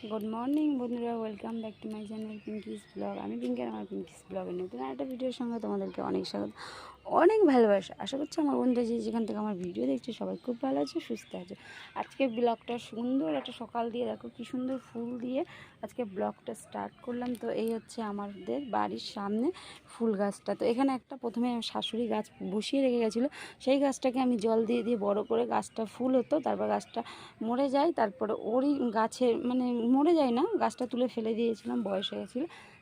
Good morning বন্ধুরা welcome back to my channel Pinky's blog আমি পিঙ্কি আর আমার পিঙ্কিস ব্লগের নতুন একটা ভিডিওর সঙ্গে তোমাদেরকে অনেক স্বাগত। অনেক ভালোবাসা। আশা করছি আমার বন্ধুরা যে যেখান থেকে আমার ভিডিও দেখছে সবাই খুব ভালো আছে, সুস্থ আছে। আজকে ব্লগটা সুন্দর একটা সকাল দিয়ে, দেখো কী সুন্দর ফুল দিয়ে আজকে ব্লগটা স্টার্ট করলাম। তো এই হচ্ছে আমাদের বাড়ির সামনে ফুল গাছটা। তো এখানে একটা প্রথমে শাশুড়ি গাছ বসিয়ে রেখে গেছিল। সেই গাছটাকে আমি জল দিয়ে দিয়ে বড় করে গাছটা ফুল হতো, তারপর গাছটা মরে যায়, তারপরে ওরই গাছে মানে মরে যায় না, গাছটা তুলে ফেলে দিয়েছিলাম, বয়স হয়ে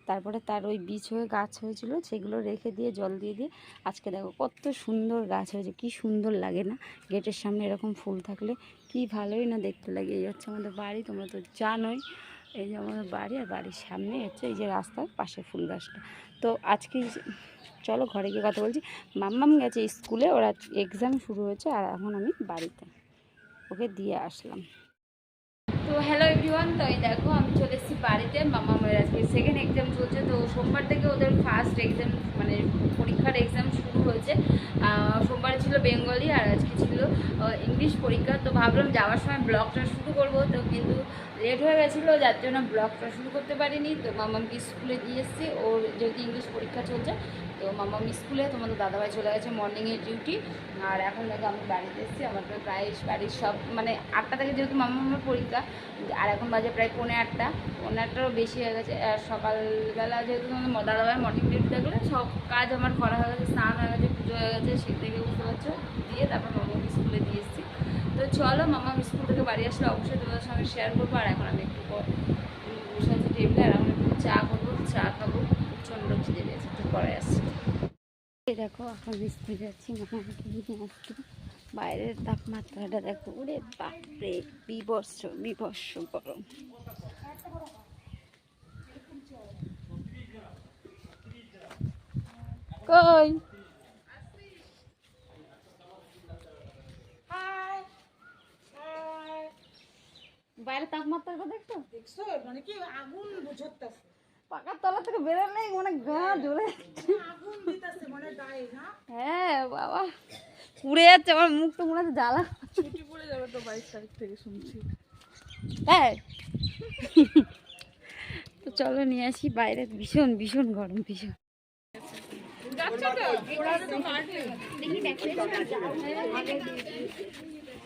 তারপরে তার ওই বীজ হয়ে গাছ হয়েছিল, সেগুলো রেখে দিয়ে জল দিয়ে দিয়ে আজকে দেখো কত সুন্দর গাছ হয়েছে, কি সুন্দর লাগে না? গেটের সামনে এরকম ফুল থাকলে কি ভালোই না দেখতে লাগে। এই হচ্ছে আমাদের বাড়ি, তোমরা তো জানোই। এই যে আমাদের বাড়ি আর বাড়ির সামনে হচ্ছে এই যে রাস্তার পাশে ফুল গাছটা। তো আজকে চলো ঘরে গিয়ে কথা বলছি। মাম্মাম গেছে স্কুলে, ওরা এক্সাম শুরু হয়েছে আর এখন আমি বাড়িতে। ওকে দিয়ে আসলাম। হ্যালো এভরিওয়ান তো এই দেখো, আমি চলে এসেছি বাড়িতে। মামা মায়ের আজকে সেকেন্ড এক্সাম চলছে, তো সোমবার থেকে ওদের ফার্স্ট এক্সাম মানে পরীক্ষার এক্সাম শুরু হয়েছে। সোমবার ছিল বেঙ্গলি আর আজকে ছিল ইংলিশ পরীক্ষা। তো ভাবলাম যাওয়ার সময় ব্লগটা শুরু করব, তো কিন্তু লেট হয়ে গেছিল, যার জন্য ব্লগটা শুরু করতে পারিনি। তো মামামকে স্কুলে দিয়ে এসেছি ওর যেহেতু ইংলিশ পরীক্ষা চলছে, তো মামাম স্কুলে, তোমাদের দাদাভাই চলে গেছে মর্নিংয়ের ডিউটি আর এখন দেখো আমি বাড়িতে এসেছি, আমার প্রায় বাড়ির সব মানে আটটা থেকে যেহেতু মামা মামার পরীক্ষা, আর এখন বাজে প্রায় পৌনে আটটা। পৌনে আটটারও বেশি হয়ে গেছে, আর সকালবেলা যেহেতু তোমাদের দাদাভাই মর্নিং ডিউটি থাকলে, সব কাজ আমার করা হয়ে গেছে, স্নান হয়ে গেছে, পুজো হয়ে গেছে সে থেকে বুঝতে পারছ, দিয়ে তারপর মামাকে স্কুলে চলো মামা স্কুল থেকে বাড়ি আসলে অবশ্যই তোমাদের সঙ্গে শেয়ার করব। আর এখন আমি একটু পর বসে আছি টেবিলে আর আমি একটু চা করব। চা খাব প্রচণ্ড খিদে পেয়েছে একটু পরে আসছি। দেখো এখন স্কুল যাচ্ছি মামাকে নিয়ে আসছি। বাইরের তাপমাত্রাটা দেখো ওরে বাপরে বিবর্ষ বিবর্ষ গরম। কই? বাইরের তাপমাত্রাটা দেখছ দেখছ? মানে কি আগুন বুঝতেছে পাকার তলা থেকে বেরোলেই মানে গা জ্বলে যাচ্ছে। আগুন দিতেছে মানে গায়ে না? হ্যাঁ বাবা। পুড়ে যাচ্ছে আমার মুখ তো মনে হচ্ছে জ্বালা। ছুটি পড়ে যাবে তো বাইশ তারিখ থেকে শুনছি। হ্যাঁ তো চলো নিয়ে আসি বাইরে ভীষণ ভীষণ গরম ভীষণ।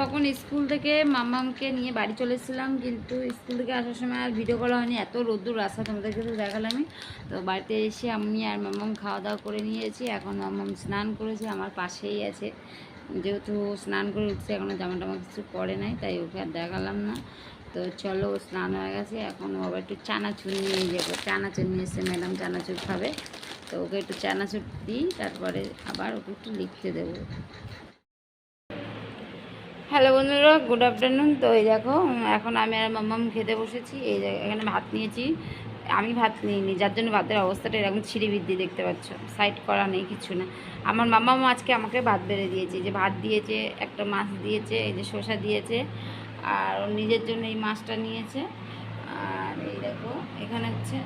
তখন স্কুল থেকে মামামকে নিয়ে বাড়ি চলে এসেছিলাম, কিন্তু স্কুল থেকে আসার সময় আর ভিডিও করা হয়নি, এত রোদ্দুর রাস্তা তোমাদেরকে তো দেখালামই তো বাড়িতে এসে আমি আর মামাম খাওয়া দাওয়া করে নিয়েছি, এখন মামাম স্নান করেছে, আমার পাশেই আছে। যেহেতু স্নান করে উঠছে এখনও জামা টামা কিছু পরে নাই, তাই ওকে আর দেখালাম না। তো চলো স্নান হয়ে গেছে, এখন ও আবার একটু চানাচুর নিয়ে যাব। চানাচুর নিয়ে এসে ম্যাডাম চানাচুর খাবে। তো ওকে একটু চানাচুর দিই, তারপরে আবার ওকে একটু লিখতে দেবো। হ্যালো বন্ধুরা, গুড আফটারনুন। তো এই দেখো এখন আমি আর মাম্মাম খেতে বসেছি। এই এখানে ভাত নিয়েছি। আমি ভাত নিইনি, যার জন্য ভাতের অবস্থাটা এরকম ছিঁড়ি বৃদ্ধি দেখতে পাচ্ছ। সাইড করা নেই, কিছু না। আমার মাম্মাম আজকে আমাকে ভাত বেড়ে দিয়েছে। যে ভাত দিয়েছে, একটা মাছ দিয়েছে, এই যে শসা দিয়েছে, আর নিজের জন্য এই মাছটা নিয়েছে। আর এই দেখো, এখানে হচ্ছে,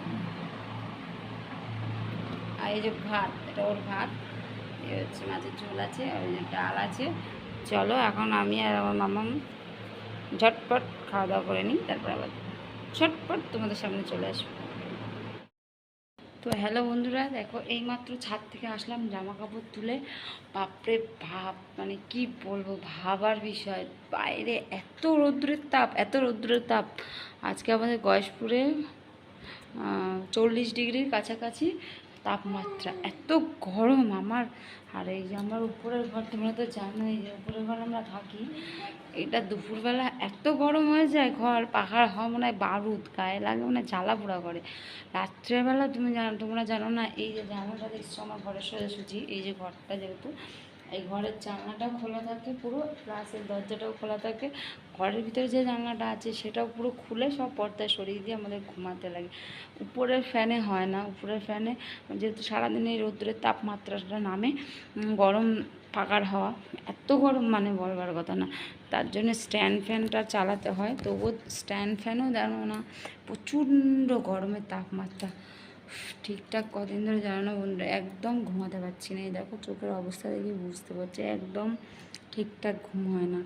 আর এই যে ভাত, এটা ওর ভাত। এই হচ্ছে মাছের ঝোল আছে, আর ডাল আছে। চলো, এখন আমি আর আমার মামাম ঝটপট খাওয়া দাওয়া করে নিই, তারপর আবার ঝটপট তোমাদের সামনে চলে আসব। তো হ্যালো বন্ধুরা, দেখো, এইমাত্র ছাদ থেকে আসলাম জামা কাপড় তুলে। বাপরে ভাব মানে কি বলব, ভাবার বিষয়। বাইরে এত রৌদ্রের তাপ, এত রৌদ্রের তাপ। আজকে আমাদের গয়েশপুরে চল্লিশ ডিগ্রির কাছাকাছি তাপমাত্রা। এত গরম আমার। আর এই যে আমার উপরের ঘর, তোমরা তো জানোই যে উপরের ঘর আমরা থাকি, এটা দুপুরবেলা এত গরম হয়ে যায়, ঘর পাহাড় হয় মনে হয় বারুদ, গায়ে লাগে মনে হয় জ্বালা পোড়া করে। রাত্রেবেলা তুমি জানো, তোমরা জানো না, এই যে জানোটা দেখছ, আমার ঘরের সোজাসুজি এই যে ঘরটা যেহেতু এই ঘরের জানলাটাও খোলা থাকে পুরো প্লাস এই দরজাটাও খোলা থাকে। ঘরের ভিতরে যে জানলাটা আছে সেটাও পুরো খুলে সব পর্দায় সরিয়ে দিয়ে আমাদের ঘুমাতে লাগে। উপরের ফ্যানে হয় না উপরের ফ্যানে যেহেতু সারাদিন এই রৌদ্রের তাপমাত্রাটা নামে গরম পাকার হওয়া, এত গরম মানে বলবার কথা না। তার জন্য স্ট্যান্ড ফ্যানটা চালাতে হয়, তবুও স্ট্যান্ড ফ্যানও জানো না, প্রচণ্ড গরমের তাপমাত্রা। ঠিকঠাক কদিন ধরে জানো না বন্ধুরা, একদম ঘুমাতে পারছি না। এই দেখো চোখের অবস্থা দেখে বুঝতে পারছি, একদম ঠিকঠাক ঘুম হয় না।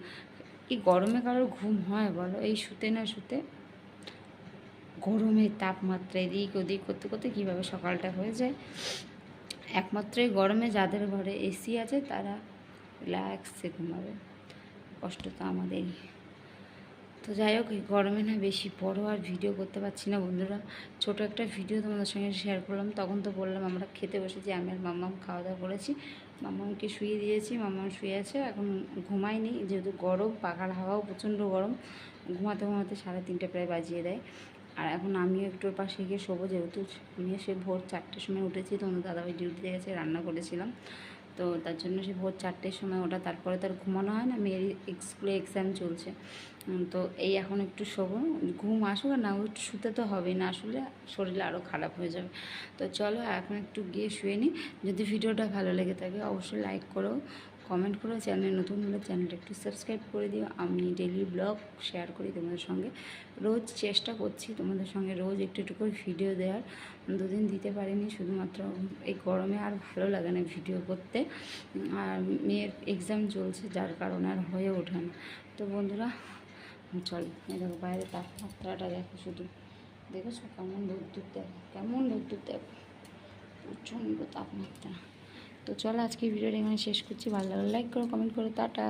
এই গরমে কারোর ঘুম হয় বলো? এই শুতে না শুতে? গরমের তাপমাত্রা এদিক ওদিক করতে করতে কীভাবে সকালটা হয়ে যায়? একমাত্র এই গরমে যাদের ঘরে এসি আছে তারা রিল্যাক্সে ঘুমাবে। কষ্ট তো আমাদেরই। তো যাই হোক গরমে না বেশি বড় আর ভিডিও করতে পারছি না। বন্ধুরা, ছোট একটা ভিডিও তোমাদের সঙ্গে শেয়ার করলাম। তখন তো বললাম আমরা খেতে বসেছি, আমি আর মাম্মাম খাওয়া দাওয়া করেছি। মাম্মামকে শুয়ে দিয়েছি, মাম্মাম শুয়ে আছে, এখন ঘুমায়নি। যেহেতু গরম, পাখার হাওয়াও প্রচণ্ড গরম, ঘুমাতে ঘুমাতে সাড়ে তিনটে প্রায় বাজিয়ে দেয়। আর এখন আমিও একটু পাশে গিয়ে শোবো, যেহেতু আমি সে ভোর চারটের সময় উঠেছি, তো আমার দাদাভাই ডিউটিতে গেছে, রান্না করেছিলাম। তো তার জন্য সে ভোর চারটের সময় ওটা তারপরে তার ঘুমানো হয় না, মেয়ের স্কুলে এক্সাম চলছে। তো এই এখন একটু শোবো, ঘুম আসুক আর না একটু শুতে তো হবে না আসলে শরীর আরও খারাপ হয়ে যাবে। তো চলো এখন একটু গিয়ে শুয়ে নিই যদি ভিডিওটা ভালো লেগে থাকে অবশ্যই লাইক করো কমেন্ট করো চ্যানেল, নতুন হলে চ্যানেলটা একটু সাবস্ক্রাইব করে দিও। আমি ডেলি ব্লগ শেয়ার করি তোমাদের সঙ্গে। রোজ চেষ্টা করছি তোমাদের সঙ্গে রোজ একটু একটু করে ভিডিও দেওয়ার। দুদিন দিতে পারিনি, শুধুমাত্র এই গরমে আর ভালো লাগে না ভিডিও করতে। আর মেয়ের এক্সাম চলছে, যার কারণে আর হয়ে ওঠে না। তো বন্ধুরা, চলো, এই দেখো বাইরে তাপমাত্রাটা দেখো শুধু। দেখেছ কেমন রোদ্দুর দেখো কেমন রোদ্দুর দেখো প্রচণ্ড তাপমাত্রা। তো চলো আজকে ভিডিওটা এখানে শেষ করছি। ভালো লাগলে লাইক করো কমেন্ট করো টাটা।